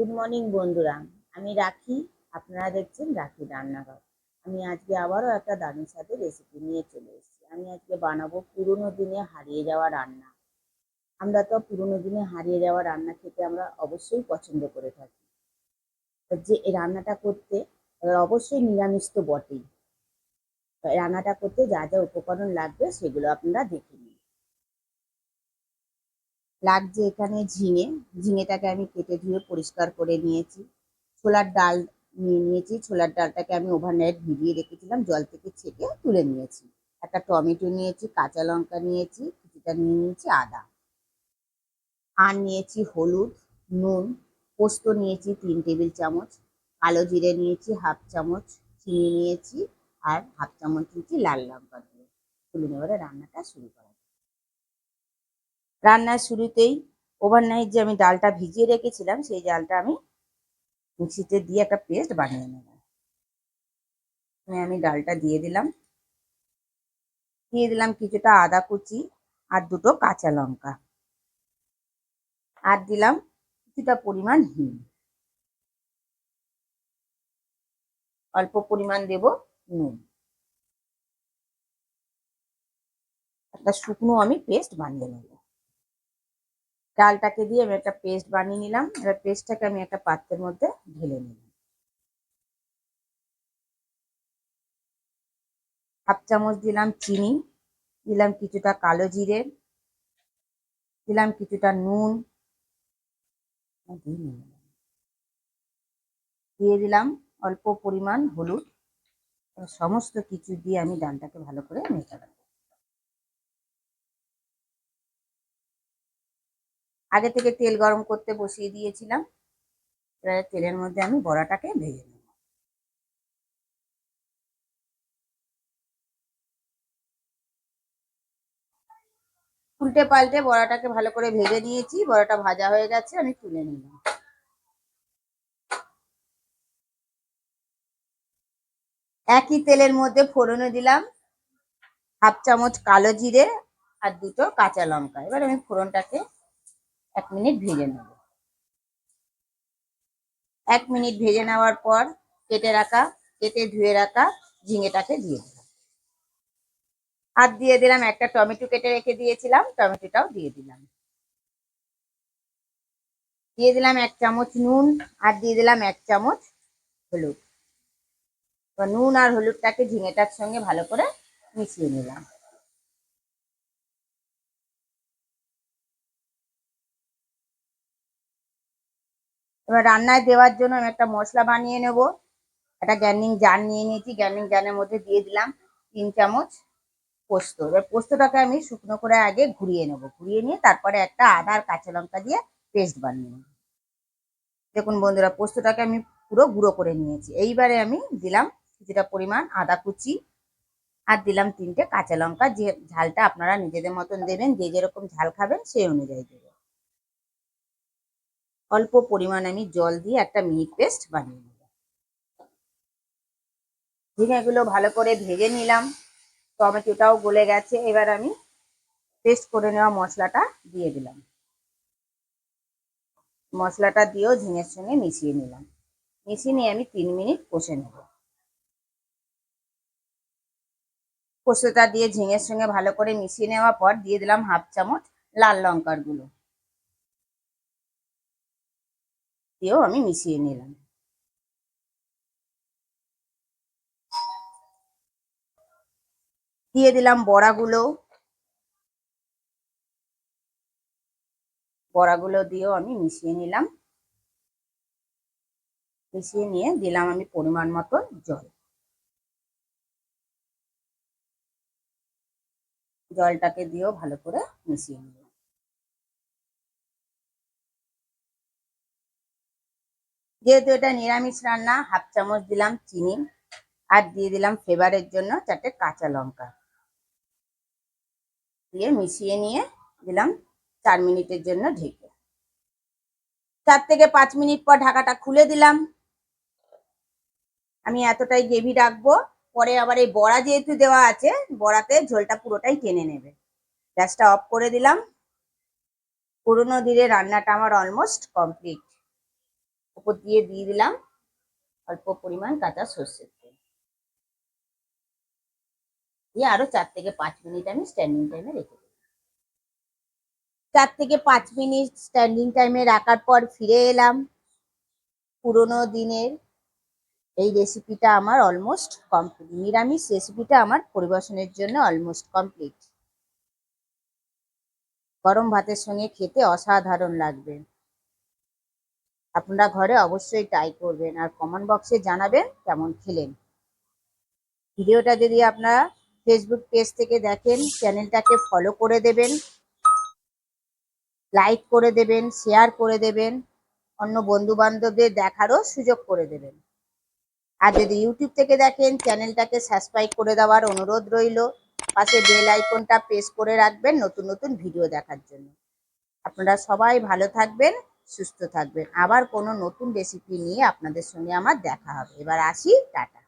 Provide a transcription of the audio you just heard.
Good morning বন্ধুরা। আমি রাখি। আপনারা দেখছেন রাখি রান্নাঘর। আমি আজকে আবারও একটা দারুণ সাথে রেসিপি নিয়ে চলে এসেছি। আমি আজকে বানাবো পুরোনো দিনে হারিয়ে যাওয়া রান্না। আমরা তো পুরোনো দিনে হারিয়ে যাওয়া রান্না খেতে আমরা অবশ্যই পছন্দ করে থাকি। যে এই রান্নাটা করতে অবশ্যই নিরামিষ তো বটেই। রান্নাটা করতে যা যা উপকরণ লাগবে সেগুলো আপনারা দেখে নিন। লাগছে এখানে ঝিঙে। ঝিঙেটাকে আমি কেটে ধুয়ে পরিষ্কার করে নিয়েছি। ছোলার ডাল নিয়ে নিয়েছি। ছোলার ডালটাকে আমি ওভারনাইট ভিজিয়ে রেখেছিলাম, জল থেকে ছেঁকে তুলে নিয়েছি। একটা টমেটো নিয়েছি, কাঁচা লঙ্কা নিয়েছি, কিছুটা নিয়ে নিয়েছি আদা। আর নিয়েছি হলুদ, নুন, পোস্ত নিয়েছি তিন টেবিল চামচ, কালো জিরে নিয়েছি হাফ চামচ, চিনি নিয়েছি, আর হাফ চামচ নিয়েছি লাল লঙ্কা দিয়ে তুলে এবারে রান্নাটা শুরু করা। রান্নার শুরুতেই ওভারনাইট যে আমি ডালটা ভিজিয়ে রেখেছিলাম, সেই ডালটা আমি মিক্সিতে দিয়ে একটা পেস্ট বানিয়ে নেব। আমি ডালটা দিয়ে দিলাম। দিয়ে দিলাম কিছুটা আদা কুচি আর দুটো কাঁচা লঙ্কা। আর দিলাম কিছুটা পরিমাণ হিম অল্প পরিমাণ দেব নুন। একটা শুকনো আমি পেস্ট বানিয়ে নেব। ডালটাকে দিয়ে আমি একটা পেস্ট বানিয়ে নিলাম। এবার পেস্টটাকে আমি একটা পাত্রের মধ্যে ঢেলে নিলাম। হাফ চামচ দিলাম চিনি, দিলাম কিছুটা কালো জিরে, দিলাম কিছুটা নুন দিয়ে দিলাম অল্প পরিমাণ হলুদ। সমস্ত কিছু দিয়ে আমি ডালটাকে ভালো করে মেশালাম আগে থেকে তেল গরম করতে বসিয়ে দিয়েছিলাম। এবারে তেলের মধ্যে আমি বড়াটাকে ভেজে নেব। উল্টে পাল্টে বড়াটাকে ভালো করে ভেজে নিয়েছি। বড়াটা ভাজা হয়ে গেছে, আমি তুলে নিলাম। একই তেলের মধ্যে ফোড়নে দিলাম হাফ চামচ কালো জিরে আর দুটো কাঁচা লঙ্কা। এবার আমি ফোড়নটাকে এক মিনিট ভেজে নেব। এক মিনিট ভেজে নেওয়ার পর কেটে রাখা, কেটে ধুয়ে রাখা ঝিঙেটাকে দিয়ে দিলাম আর দিয়ে দিলাম, একটা টমেটো কেটে রেখে দিয়েছিলাম, টমেটোটাও দিয়ে দিলাম। দিয়ে দিলাম এক চামচ নুন আর দিয়ে দিলাম এক চামচ হলুদ। নুন আর হলুদটাকে ঝিঙেটার সঙ্গে ভালো করে মিশিয়ে নিলাম। এবার রান্নায় দেওয়ার জন্য আমি একটা মশলা বানিয়ে নেব। একটা গ্যান্ডিং জার নিয়ে নিয়েছি। গ্যান্ডিং জারের মধ্যে দিয়ে দিলাম তিন চামচ পোস্ত। এবার পোস্তটাকে আমি শুকনো করে আগে ঘুরিয়ে নেব। ঘুরিয়ে নিয়ে তারপরে একটা আদা আর কাঁচা লঙ্কা দিয়ে পেস্ট বানিয়ে নেব। দেখুন বন্ধুরা, পোস্তটাকে আমি পুরো গুঁড়ো করে নিয়েছি। এইবারে আমি দিলাম কিছুটা পরিমাণ আদা কুচি আর দিলাম তিনটে কাঁচা লঙ্কা। যে ঝালটা আপনারা নিজেদের মতন দেবেন, যে যেরকম ঝাল খাবেন সেই অনুযায়ী দেবেন অল্প পরিমাণ আমি জল দিয়ে একটা মিহিট পেস্ট বানিয়ে নেব। ঝিঙেগুলো ভালো করে ভেজে নিলাম, টমেটোটাও গলে গেছে, এবার আমি পেস্ট করে নেওয়া মশলাটা দিয়ে দিলাম। মশলাটা দিয়েও ঝিঙের সঙ্গে মিশিয়ে নিলাম। মিশিয়ে নিয়ে আমি তিন মিনিট কষে নেব। পোস্তটা দিয়ে ঝিঙের সঙ্গে ভালো করে মিশিয়ে নেওয়ার পর দিয়ে দিলাম হাফ চামচ লাল লঙ্কার গুঁড়ো। দিয়েও আমি মিশিয়ে নিলাম। দিয়ে দিলাম বড়াগুলো। বড়াগুলো দিয়েও আমি মিশিয়ে নিলাম। মিশিয়ে নিয়ে দিলাম আমি পরিমাণ মতো জল। জলটাকে দিয়েও ভালো করে মিশিয়ে নিলাম। যেহেতু এটা নিরামিষ রান্না, হাফ চামচ দিলাম চিনি আর দিয়ে দিলাম ফ্লেভারের জন্য চারটে কাঁচা লঙ্কা। দিয়ে মিশিয়ে নিয়ে দিলাম চার মিনিটের জন্য ঢেকে। চার থেকে পাঁচ মিনিট পর ঢাকাটা খুলে দিলাম। আমি এতটাই গ্রেভি রাখব, পরে আবার এই বড়া যেহেতু দেওয়া আছে, বড়াতে ঝোলটা পুরোটাই টেনে নেবে। গ্যাসটা অফ করে দিলাম। পুরোনো দিনে রান্নাটা আমার অলমোস্ট কমপ্লিট উপর দিয়ে দিয়ে দিলাম। অল্প পরিমাণ কাঁচা সর্ষের তেল। দিয়ে আরও চার থেকে পাঁচ মিনিট আমি স্ট্যান্ডিং টাইমে রেখে দিই চার থেকে পাঁচ মিনিট স্ট্যান্ডিং টাইমে রাখার পর ফিরে এলাম। পুরোনো দিনের এই রেসিপিটা আমার অলমোস্ট কমপ্লিট নিরামিষ রেসিপিটা আমার পরিবেশনের জন্য অলমোস্ট কমপ্লিট গরম ভাতের সঙ্গে খেতে অসাধারণ লাগবে। আপনারা ঘরে অবশ্যই ট্রাই করবেন আর কমেন্ট বক্সে জানাবেন কেমন খেলেন। ভিডিওটা যদি আপনারা ফেসবুক পেজ থেকে দেখেন চ্যানেলটাকে ফলো করে দেবেন লাইক করে দেবেন শেয়ার করে দেবেন, অন্য বন্ধু বান্ধবদের দেখারও সুযোগ করে দেবেন। আর যদি ইউটিউব থেকে দেখেন চ্যানেলটাকে সাবস্ক্রাইব করে দেওয়ার অনুরোধ রইল। পাশে বেল আইকনটা প্রেস করে রাখবেন নতুন নতুন ভিডিও দেখার জন্য। আপনারা সবাই ভালো থাকবেন। সুস্থ থাকবেন। আবার কোনো নতুন রেসিপি নিয়ে আপনাদের সঙ্গে আমার দেখা হবে। এবার আসি টাটা।